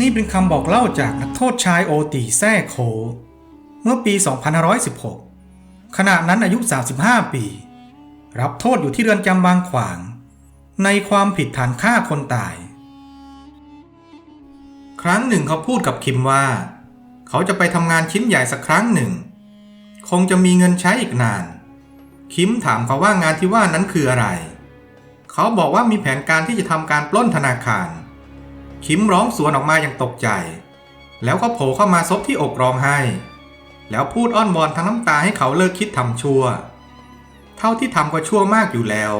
นี่เป็นคำบอกเล่าจากนักโทษชายโอตีแซ่โค เมื่อปี 2516 ขณะนั้นอายุ 35 ปี รับโทษอยู่ที่เรือนจำบางขวาง ในความผิดฐานฆ่าคนตาย ครั้งหนึ่งเขาพูดกับคิมว่า เขาจะไปทำงานชิ้นใหญ่สักครั้งหนึ่ง คงจะมีเงินใช้อีกนาน คิมถามเขาว่างานที่ว่านั้นคืออะไร เขาบอกว่ามีแผนการที่จะทำการปล้นธนาคาร คิมร้องสวนออกมาอย่างตกใจ แล้วก็โผล่เข้ามาซบที่อกร้องไห้ แล้วพูดอ้อนวอนทั้งน้ำตาให้เขาเลิกคิดทำชั่ว เท่าที่ทำก็ชั่วมากอยู่แล้ว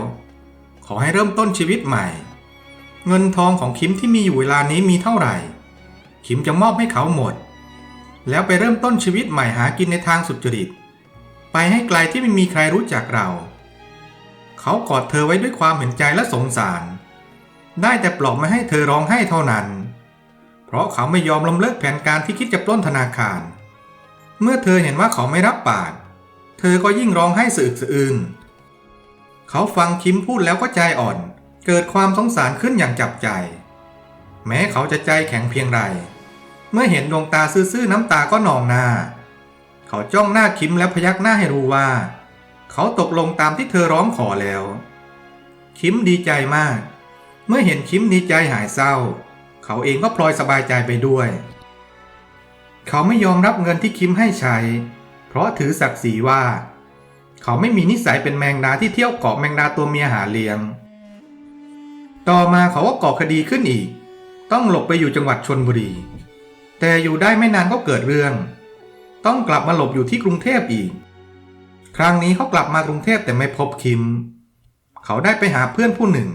ขอให้เริ่มต้นชีวิตใหม่ เงินทองของคิมที่มีอยู่เวลานี้มีเท่าไหร่ คิมจะมอบให้เขาหมด แล้วไปเริ่มต้นชีวิตใหม่หากินในทางสุจริต ไปให้ไกลที่ไม่มีใครรู้จักเรา เขากอดเธอไว้ด้วยความเห็นใจและสงสาร ได้แต่ปลอบไม่ให้เธอร้องไห้เท่านั้น เพราะเขาไม่ยอมล้มเลิกแผนการที่คิดจะปล้นธนาคาร เมื่อเธอเห็นว่าเขาไม่รับปาก เธอก็ยิ่งร้องไห้สะอึกสะอื้นเขาฟังคิมพูดแล้วก็ใจอ่อน เกิดความสงสารขึ้นอย่างจับใจ แม้เขาจะใจแข็งเพียงไร เมื่อเห็นดวงตาซื่อๆน้ำตาก็นองหน้า เขาจ้องหน้าคิมแล้วพยักหน้าให้รู้ว่า เขาตกลงตามที่เธอร้องขอแล้ว คิมดีใจมาก เมื่อเห็นคิมดีใจหายเศร้า เขาเองก็พลอยสบายใจไปด้วย เขาไม่ยอมรับเงินที่คิมให้ใช้ เพราะถือศักดิ์ศรีว่า เขาไม่มีนิสัยเป็นแมงดาที่เที่ยวเกาะแมงดาตัวเมียหาเลี้ยง ต่อมาเขาก็ก่อคดีขึ้นอีก ต้องหลบไปอยู่จังหวัดชนบุรี แต่อยู่ได้ไม่นานก็เกิดเรื่อง ต้องกลับมาหลบอยู่ที่กรุงเทพอีก ครั้งนี้เขากลับมากรุงเทพแต่ไม่พบคิม เขาได้ไปหาเพื่อนผู้หนึ่ง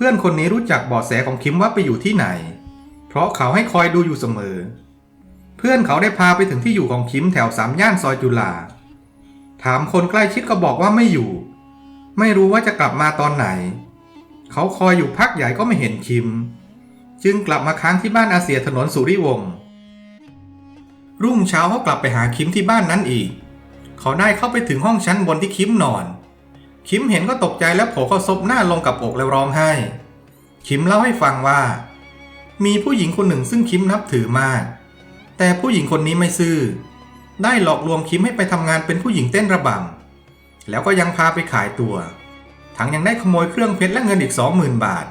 พื่อนคนนี้รู้จักเบาะแสของคิมว่าไปอยู่ที่ไหน เพราะเขาให้คอยดูอยู่เสมอ เพื่อนเขาได้พาไปถึงที่อยู่ของคิมแถวสามย่านซอยจุฬา ถามคนใกล้ชิดก็บอกว่าไม่อยู่ ไม่รู้ว่าจะกลับมาตอนไหน เขาคอยอยู่พักใหญ่ก็ไม่เห็นคิม จึงกลับมาค้างที่บ้านอาเซียถนนสุริวงศ์ รุ่งเช้าเขากลับไปหาคิมที่บ้านนั้นอีก เขาได้เข้าไปถึงห้องชั้นบนที่คิมนอน คิมเห็นก็ตกใจแล้วโผล่เข้าซบหน้าลงกับอกแล้วร้องไห้ คิมเล่าให้ฟังว่า มีผู้หญิงคนหนึ่งซึ่งคิมนับถือมาก แต่ผู้หญิงคนนี้ไม่ซื่อ ได้หลอกลวงคิมให้ไปทำงานเป็นผู้หญิงเต้นระบำแล้วก็ยังพาไปขายตัว ทั้งยังได้ขโมยเครื่องเพชรและเงินอีกสองหมื่นบาท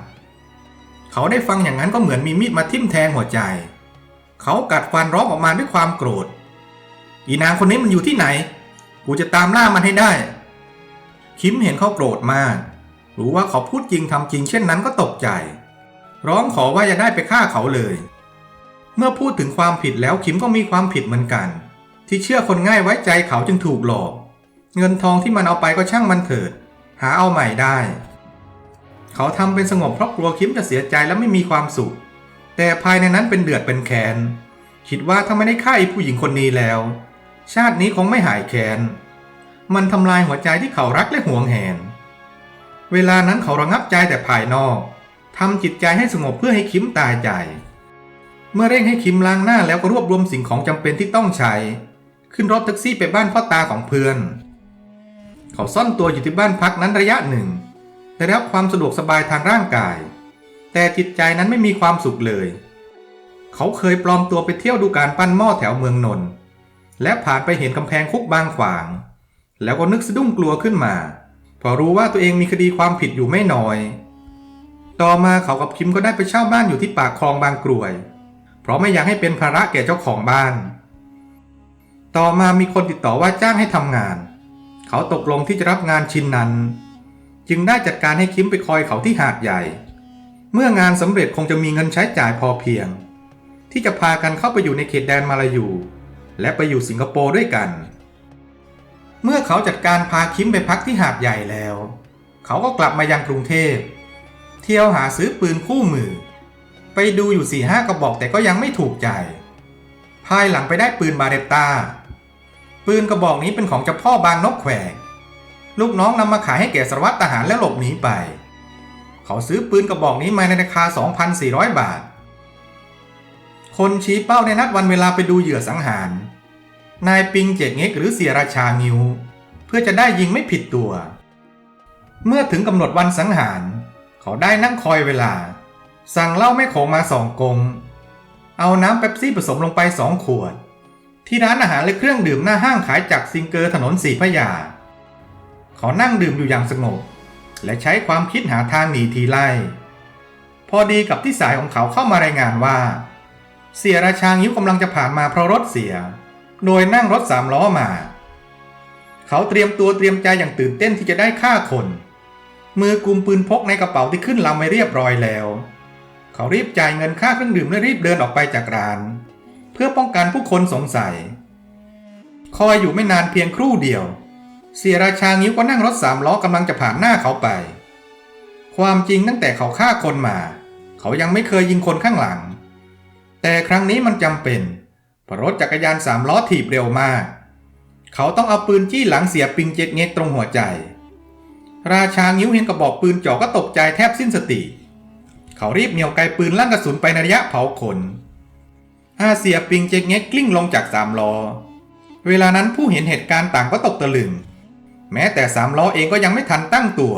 เขาได้ฟังอย่างนั้นก็เหมือนมีมีดมาทิ่มแทงหัวใจ เขากัดฟันร้องออกมาด้วยความโกรธ อีนางคนนี้มันอยู่ที่ไหน กูจะตามล่ามันให้ได้ คิมเห็นเขาโกรธมาก รู้ว่าเขาพูดจริงทำจริงเช่นนั้นก็ตกใจ ร้องขอว่าอย่าได้ไปฆ่าเขาเลย เมื่อพูดถึงความผิดแล้วคิมก็มีความผิดเหมือนกัน ที่เชื่อคนง่ายไว้ใจเขาจึงถูกหลอก เงินทองที่มันเอาไปก็ช่างมันเถิด หาเอาใหม่ได้ เขาทำเป็นสงบเพราะกลัวคิมจะเสียใจและไม่มีความสุข แต่ภายในนั้นเป็นเดือดเป็นแค้นคิดว่าถ้าไม่ได้ฆ่าไอ้ผู้หญิงคนนี้แล้ว ชาตินี้คงไม่หายแค้น มันทำลายหัวใจที่เขารักและหวงแหน เวลานั้นเขาระงับใจแต่ภายนอกทำจิตใจให้สงบเพื่อให้คิมตายใจ เมื่อเร่งให้คิมล้างหน้าแล้วก็รวบรวมสิ่งของจำเป็นที่ต้องใช้ ขึ้นรถแท็กซี่ไปบ้านพ่อตาของเพื่อน เขาซ่อนตัวอยู่ที่บ้านพักนั้นระยะหนึ่งได้รับความสะดวกสบายทางร่างกาย แต่จิตใจนั้นไม่มีความสุขเลย เขาเคยปลอมตัวไปเที่ยวดูการปั้นหม้อแถวเมืองนนท์และผ่านไปเห็นกำแพงคุกบางขวาง แล้วก็นึกสะดุ้งกลัวขึ้นมา พอรู้ว่าตัวเองมีคดีความผิดอยู่ไม่น้อย ต่อมาเขากับคิมก็ได้ไปเช่าบ้านอยู่ที่ปากคลองบางกรวย เพราะไม่อยากให้เป็นภาระแก่เจ้าของบ้าน ต่อมามีคนติดต่อว่าจ้างให้ทำงาน เขาตกลงที่จะรับงานชิ้นนั้น จึงได้จัดการให้คิมไปคอยเขาที่หาดใหญ่ เมื่องานสำเร็จคงจะมีเงินใช้จ่ายพอเพียง ที่จะพากันเข้าไปอยู่ในเขตแดนมาลายูและไปอยู่สิงคโปร์ด้วยกัน เมื่อเขาจัดการพาคิมไปพักที่หาดใหญ่แล้ว เขาก็กลับมายังกรุงเทพ เที่ยวหาซื้อปืนคู่มือ ไปดูอยู่สี่ห้ากระบอกแต่ก็ยังไม่ถูกใจ ภายหลังไปได้ปืนบาเรตตาปืนกระบอกนี้เป็นของเจ้าพ่อบางนกแขวกลูกน้องนำมาขายให้แก่สารวัตรทหารแล้วหลบหนีไป เขาซื้อปืนกระบอกนี้มาในราคา 2,400 บาท คนชี้เป้าในนัดวันเวลาไปดูเหยื่อสังหาร นายปิงเจกเง็กหรือเสียราชางิว เพื่อจะได้ยิงไม่ผิดตัว เมื่อถึงกำหนดวันสังหาร เขาได้นั่งคอยเวลา สั่งเหล้าแม่โขงมาสองกง เอาน้ำเป๊ปซี่ผสมลงไปสองขวด ที่ร้านอาหารและเครื่องดื่มหน้าห้างขายจากซิงเกอร์ถนนสีพยา เขานั่งดื่มอยู่อย่างสงบ และใช้ความคิดหาทางหนีทีไล่ พอดีกับที่สายของเขาเข้ามารายงานว่า เสียราชางิ้วกำลังจะผ่านมาเพราะรถเสีย โดยนั่งรถสามล้อมา เขาเตรียมตัวเตรียมใจอย่างตื่นเต้นที่จะได้ฆ่าคน มือกุมปืนพกในกระเป๋าที่ขึ้นลำไว้เรียบร้อยแล้ว เขารีบจ่ายเงินค่าเครื่องดื่มและรีบเดินออกไปจากร้าน เพื่อป้องกันผู้คนสงสัย คอยอยู่ไม่นานเพียงครู่เดียว เสียราชางิ้วก็นั่งรถสามล้อกำลังจะผ่านหน้าเขาไป ความจริงตั้งแต่เขาฆ่าคนมา เขายังไม่เคยยิงคนข้างหลัง แต่ครั้งนี้มันจำเป็นเพราะรถจักรยานสามล้อถีบเร็วมาก เขาต้องเอาปืนจี้หลังเสียปิงเจ็ดเง็กตรงหัวใจ ราชางิ้วเห็นกระบอกปืนจ่อก็ตกใจแทบสิ้นสติ เขารีบเหนี่ยวไกปืนลั่นกระสุนไปในระยะเผาขน อาเสียปิงเจ็กเง็กกลิ้งลงจากสามล้อ เวลานั้นผู้เห็นเหตุการณ์ต่างก็ตกตะลึง แม้แต่สามล้อเองก็ยังไม่ทันตั้งตัว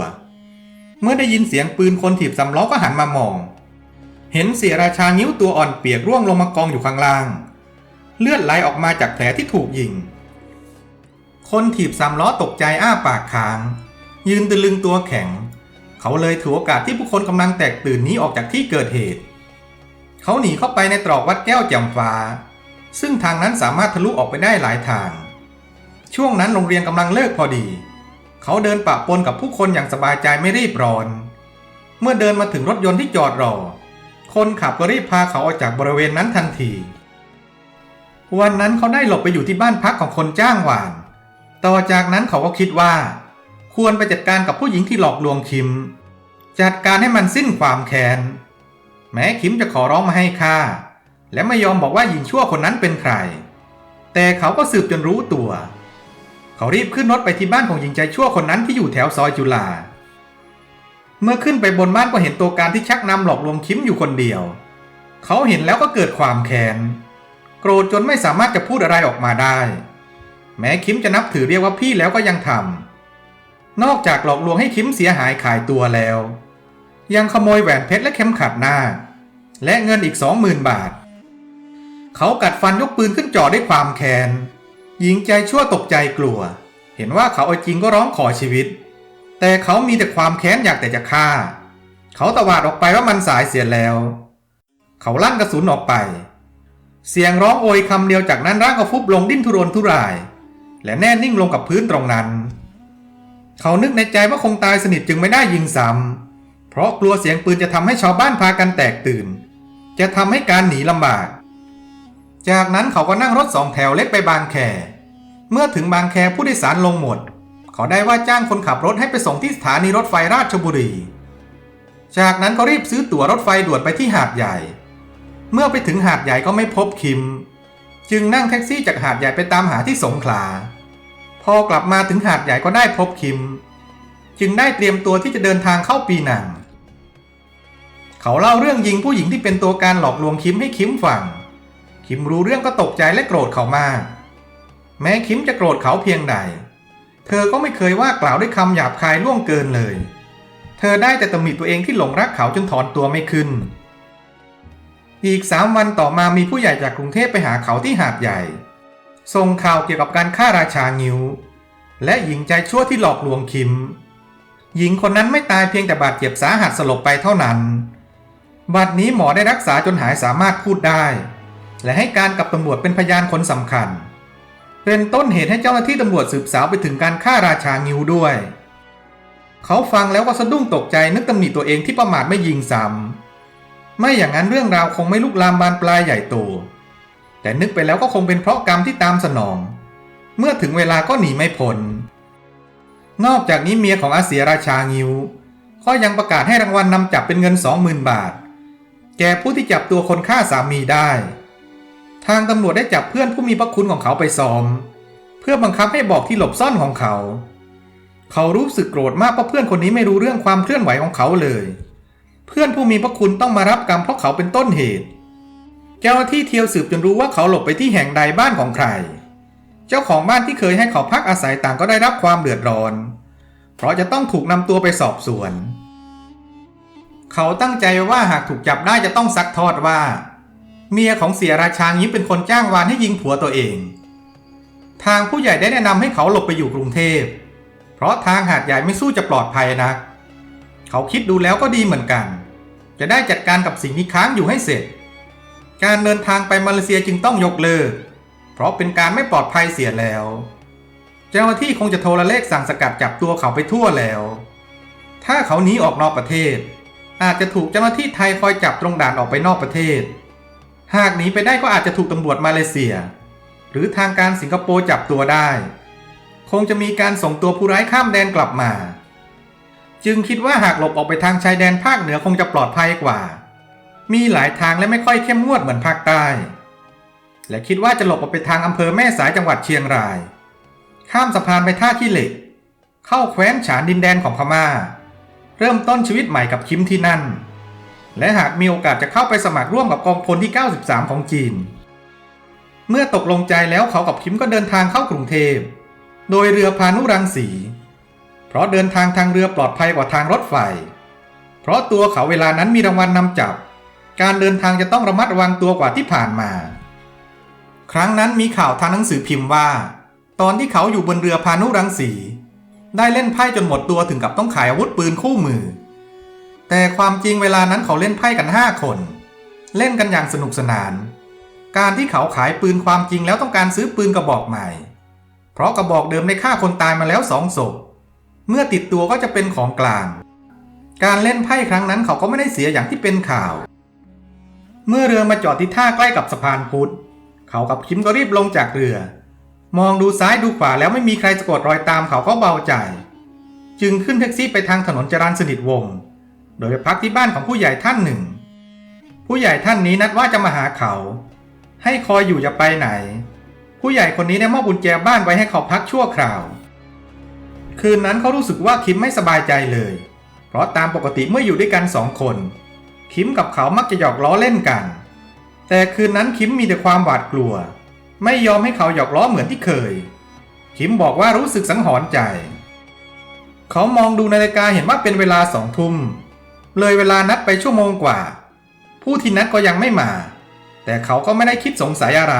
เมื่อได้ยินเสียงปืนคนถีบสามล้อก็หันมามอง เห็นเสียราชางิ้วตัวอ่อนเปียกร่วงลงมากองอยู่ข้างล่าง เลือดไหลออกมาจากแผลที่ถูกยิง คนถีบสามล้อตกใจอ้าปากค้าง ยืนตะลึงตัวแข็ง เขาเลยถือโอกาสที่ผู้คนกำลังแตกตื่นหนี้ออกจากที่เกิดเหตุ เขาหนีเข้าไปในตรอกวัดแก้วแจ่มฟ้า ซึ่งทางนั้นสามารถทะลุออกไปได้หลายทาง ช่วงนั้นโรงเรียนกำลังเลิกพอดี เขาเดินปะปนกับผู้คนอย่างสบายใจไม่รีบร้อน เมื่อเดินมาถึงรถยนต์ที่จอดรอ คนขับก็รีบพาเขาออกจากบริเวณนั้นทันที วันนั้นเขาได้หลบไปอยู่ที่บ้านพักของคนจ้างหวาน ต่อจากนั้นเขาก็คิดว่า ควรไปจัดการกับผู้หญิงที่หลอกลวงคิม จัดการให้มันสิ้นความแค้น แม้คิมจะขอร้องมาให้ค่า และไม่ยอมบอกว่าหญิงชั่วคนนั้นเป็นใคร แต่เขาก็สืบจนรู้ตัว เขารีบขึ้นรถไปที่บ้านของหญิงใจชั่วคนนั้นที่อยู่แถวซอยจุฬา เมื่อขึ้นไปบนบ้านก็เห็นตัวการที่ชักนำหลอกลวงคิมอยู่คนเดียว เขาเห็นแล้วก็เกิดความแค้น โกรธจนไม่สามารถจะพูดอะไรออกมาได้ แม้คิมจะนับถือเรียกว่าพี่แล้วก็ยังทำนอกจากหลอกลวงให้คิมเสียหายขายตัวแล้ว ยังขโมยแหวนเพชรและเข็มขัดหน้า และเงินอีกสองหมื่นบาท เขากัดฟันยกปืนขึ้นจ่อด้วยความแค้นหญิงใจชั่วตกใจกลัว เห็นว่าเขาเอาจริงก็ร้องขอชีวิต แต่เขามีแต่ความแค้นอยากแต่จะฆ่า เขาตวาดออกไปว่ามันสายเสียแล้ว เขาลั่นกระสุนออกไป เสียงร้องโอยคำเดียวจากนั้นร่างก็ฟุบลงดิ้นทุรนทุราย และแน่นิ่งลงกับพื้นตรงนั้น เขานึกในใจว่าคงตายสนิทจึงไม่ได้ยิงซ้ำเพราะกลัวเสียงปืนจะทำให้ชาวบ้านพากันแตกตื่น จะทำให้การหนีลำบาก จากนั้นเขาก็นั่งรถสองแถวเล็กไปบางแค เมื่อถึงบางแคผู้โดยสารลงหมด เขาได้ว่าจ้างคนขับรถให้ไปส่งที่สถานีรถไฟราชบุรี จากนั้นก็รีบซื้อตั๋วรถไฟด่วนไปที่หาดใหญ่ เมื่อไปถึงหาดใหญ่ก็ไม่พบคิม จึงนั่งแท็กซี่จากหาดใหญ่ไปตามหาที่สงขลา พอกลับมาถึงหาดใหญ่ก็ได้พบคิม จึงได้เตรียมตัวที่จะเดินทางเข้าปีหนัง เขาเล่าเรื่องยิงผู้หญิงที่เป็นตัวการหลอกลวงคิมให้คิมฟัง คิมรู้เรื่องก็ตกใจและโกรธเขามาก แม้คิมจะโกรธเขาเพียงใด เธอก็ไม่เคยว่ากล่าวด้วยคำหยาบคายล่วงเกินเลย เธอได้แต่ตำหนิตัวเองที่หลงรักเขาจนถอนตัวไม่ขึ้น อีกสามวันต่อมามีผู้ใหญ่จากกรุงเทพไปหาเขาที่หาดใหญ่ส่งข่าวเกี่ยวกับการฆ่าราชางิ้ว และหญิงใจชั่วที่หลอกลวงคิม หญิงคนนั้นไม่ตายเพียงแต่บาดเจ็บสาหัสสลบไปเท่านั้น บัดนี้หมอได้รักษาจนหายสามารถพูดได้ และให้การกับตำรวจเป็นพยานคนสำคัญ เป็นต้นเหตุให้เจ้าหน้าที่ตำรวจสืบสาวไปถึงการฆ่าราชางิ้วด้วย เขาฟังแล้วก็สะดุ้งตกใจนึกตำหนิตัวเองที่ประมาทไม่ยิงซ้ำ ไม่อย่างนั้นเรื่องราวคงไม่ลุกลามบานปลายใหญ่โต แต่นึกไปแล้วก็คงเป็นเพราะกรรมที่ตามสนอง เมื่อถึงเวลาก็หนีไม่พ้น นอกจากนี้เมียของอาเสียราชางิวก็ยังประกาศให้รางวัลนนำจับเป็นเงิน 20,000 บาท แก่ผู้ที่จับตัวคนฆ่าสามีได้ ทางตำรวจได้จับเพื่อนผู้มีพระคุณของเขาไปซ้อม เพื่อบังคับให้บอกที่หลบซ่อนของเขา เขารู้สึกโกรธมากเพราะเพื่อนคนนี้ไม่รู้เรื่องความเคลื่อนไหวของเขาเลย เพื่อนผู้มีพระคุณต้องมารับกรรมเพราะเขาเป็นต้นเหตุ เจ้าหน้าที่เที่ยวสืบจนรู้ว่าเขาหลบไปที่แห่งใดบ้านของใคร เจ้าของบ้านที่เคยให้เขาพักอาศัยต่างก็ได้รับความเดือดร้อน เพราะจะต้องถูกนำตัวไปสอบสวน เขาตั้งใจว่าหากถูกจับได้จะต้องซักทอดว่า เมียของเสียราชายิ้มเป็นคนจ้างวานให้ยิงผัวตัวเอง ทางผู้ใหญ่ได้แนะนำให้เขาหลบไปอยู่กรุงเทพเพราะทางหาดใหญ่ไม่สู้จะปลอดภัยนะเขาคิดดูแล้วก็ดีเหมือนกัน จะได้จัดการกับสิ่งที่ค้างอยู่ให้เสร็จ การเดินทางไปมาเลเซียจึงต้องยกเลิก เพราะเป็นการไม่ปลอดภัยเสียแล้ว เจ้าหน้าที่คงจะโทรเลขสั่งสกัดจับตัวเขาไปทั่วแล้ว ถ้าเขาหนีออกนอกประเทศ อาจจะถูกเจ้าหน้าที่ไทยคอยจับตรงด่านออกไปนอกประเทศ หากหนีไปได้ก็อาจจะถูกตำรวจมาเลเซีย หรือทางการสิงคโปร์จับตัวได้ คงจะมีการส่งตัวผู้ร้ายข้ามแดนกลับมา จึงคิดว่าหากหลบออกไปทางชายแดนภาคเหนือคงจะปลอดภัยกว่า มีหลายทางและไม่ค่อยเข้มงวดเหมือนภาคใต้ และคิดว่าจะหลบออกไปทางอำเภอแม่สายจังหวัดเชียงราย ข้ามสะพานไปท่าขี้เหล็ก เข้าแคว้นฉานดินแดนของพม่า เริ่มต้นชีวิตใหม่กับคิมที่นั่น และหากมีโอกาสจะเข้าไปสมัครร่วมกับกองพลที่ 93 ของจีน เมื่อตกลงใจแล้วเขากับคิมก็เดินทางเข้ากรุงเทพ โดยเรือพานุรังสี เพราะเดินทางทางเรือปลอดภัยกว่าทางรถไฟ เพราะตัวเขาเวลานั้นมีรางวัลนนำจับ การเดินทางจะต้องระมัดระวังตัวกว่าที่ผ่านมา ครั้งนั้นมีข่าวทางหนังสือพิมพ์ว่า ตอนที่เขาอยู่บนเรือพานุรังสี ได้เล่นไพ่จนหมดตัวถึงกับต้องขายอาวุธปืนคู่มือ แต่ความจริงเวลานั้นเขาเล่นไพ่กัน5คน เล่นกันอย่างสนุกสนาน การที่เขาขายปืนความจริงแล้วต้องการซื้อปืนกระบอกใหม่ เพราะกระบอกเดิมได้ฆ่าคนตายมาแล้วสองศพ เมื่อติดตัวก็จะเป็นของกลาง การเล่นไพ่ครั้งนั้นเขาก็ไม่ได้เสียอย่างที่เป็นข่าว เมื่อเรือมาจอดที่ท่าใกล้กับสะพานพุทธ เขากับคิมก็รีบลงจากเรือ มองดูซ้ายดูขวาแล้วไม่มีใครสะกดรอยตามเขาก็เบาใจ จึงขึ้นแท็กซี่ไปทางถนนจรัญสนิทวงศ์โดยไปพักที่บ้านของผู้ใหญ่ท่านหนึ่ง ผู้ใหญ่ท่านนี้นัดว่าจะมาหาเขา ให้คอยอยู่อย่าไปไหน ผู้ใหญ่คนนี้ได้มอบกุญแจบ้านไว้ให้เขาพักชั่วคราว คืนนั้นเขารู้สึกว่าคิมไม่สบายใจเลย เพราะตามปกติเมื่ออยู่ด้วยกันสองคน คิมกับเขามักจะหยอกล้อเล่นกัน แต่คืนนั้นคิมมีแต่ความหวาดกลัว ไม่ยอมให้เขาหยอกล้อเหมือนที่เคย คิมบอกว่ารู้สึกสังหรณ์ใจ เขามองดูนาฬิกาเห็นว่าเป็นเวลาสองทุ่ม เลยเวลานัดไปชั่วโมงกว่า ผู้ที่นัดก็ยังไม่มา แต่เขาก็ไม่ได้คิดสงสัยอะไร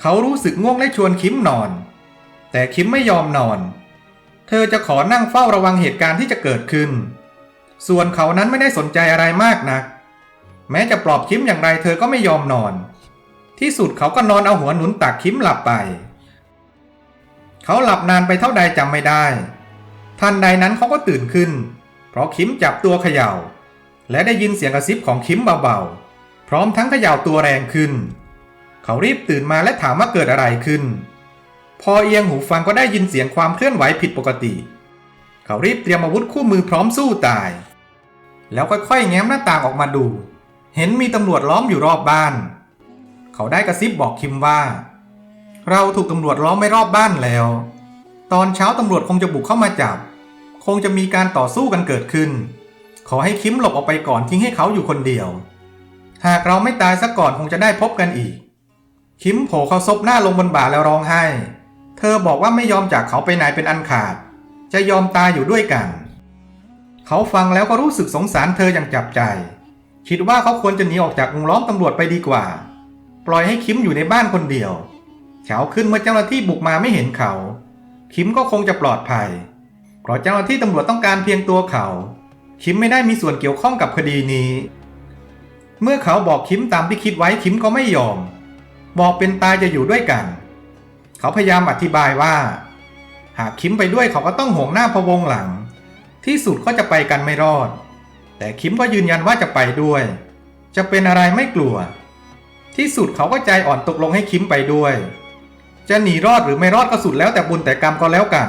เขารู้สึกง่วงและชวนคิมนอน แต่คิมไม่ยอมนอน เธอจะขอนั่งเฝ้าระวังเหตุการณ์ที่จะเกิดขึ้น ส่วนเขานั้นไม่ได้สนใจอะไรมากนัก แม้จะปลอบคิมอย่างไรเธอก็ไม่ยอมนอน ที่สุดเขาก็นอนเอาหัวหนุนตักคิมหลับไป เขาหลับนานไปเท่าใดจำไม่ได้ ทันใดนั้นเขาก็ตื่นขึ้น เพราะคิมจับตัวเขยา่า และได้ยินเสียงกระซิบของคิมเบาๆ พร้อมทั้งเขย่าตัวแรงขึ้น เขารีบตื่นมาและถามว่าเกิดอะไรขึ้น อเอียงหูฟังก็ได้ยินเสียงความเคลื่อนไหวผิดปกติ เขารีบเตรียมอาวุธคู่มือพร้อมสู้ตาย แล้วค่อยๆแง้มหน้าต่างออกมาดู เห็นมีตำรวจล้อมอยู่รอบบ้าน เขาได้กระซิบบอกคิมว่า เราถูกตำรวจล้อมไม่รอบบ้านแล้ว ตอนเช้าตำรวจคงจะบุกเข้ามาจับ คงจะมีการต่อสู้กันเกิดขึ้น ขอให้คิมหลบออกไปก่อนทิ้งให้เขาอยู่คนเดียว หากเราไม่ตายซะก่อนคงจะได้พบกันอีก คิมโผล่เขาซบหน้าลงบนบ่าแล้วร้องไห้ เธอบอกว่าไม่ยอมจากเขาไปไหนเป็นอันขาด จะยอมตายอยู่ด้วยกัน เขาฟังแล้วก็รู้สึกสงสารเธออย่างจับใจ คิดว่าเขาควรจะหนีออกจากวงล้อมตำรวจไปดีกว่า ปล่อยให้คิมอยู่ในบ้านคนเดียวเช้าขึ้นเมื่อเจ้าหน้าที่บุกมาไม่เห็นเขา คิมก็คงจะปลอดภัย เพราะเจ้าหน้าที่ตำรวจต้องการเพียงตัวเขา คิมไม่ได้มีส่วนเกี่ยวข้องกับคดีนี้ เมื่อเขาบอกคิมตามที่คิดไว้คิมก็ไม่ยอม บอกเป็นตายจะอยู่ด้วยกัน เขาพยายามอธิบายว่า หากคิมไปด้วยเขาก็ต้องห่วงหน้าพะวงหลัง ที่สุดก็จะไปกันไม่รอด แต่คิมก็ยืนยันว่าจะไปด้วย จะเป็นอะไรไม่กลัว ที่สุดเขาก็ใจอ่อนตกลงให้คิมไปด้วย จะหนีรอดหรือไม่รอดก็สุดแล้วแต่บุญแต่กรรมก็แล้วกัน